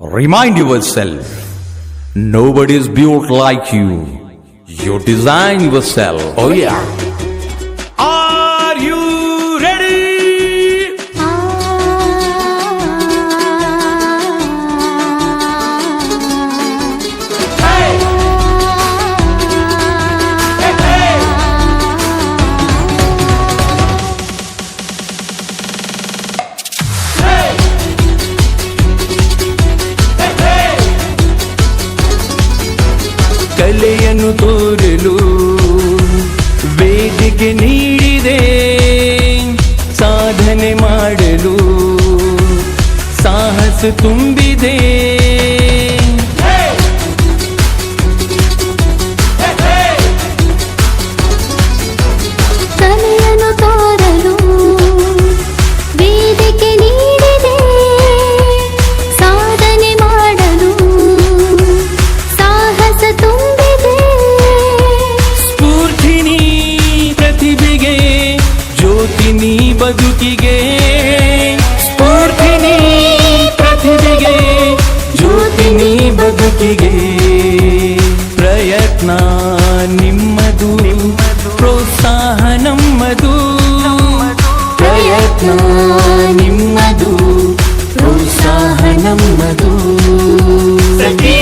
Remind yourself, nobody is built like you. You design yourself. Oh yeah. Oh, ತೋರಲು. ವೇದಿಕೆ ನೀಡಿದೆ ಸಾಧನೆ ಮಾಡಲು. ಸಾಹಸ ತುಂಬಿದೆ. ನೀ ಬದುಕಿಗೆ ಸ್ಫೂರ್ತಿನಿ ಪ್ರತಿಭೆಗೆ, ಜ್ಯೋತಿನಿ ಬದುಕಿಗೆ. ಪ್ರಯತ್ನ ನಿಮ್ಮದು, ಪ್ರೋತ್ಸಾಹ ನಮ್ಮದು. ಪ್ರಯತ್ನ ನಿಮ್ಮದು, ಪ್ರೋತ್ಸಾಹ ನಮ್ಮದು. ಪ್ರತಿ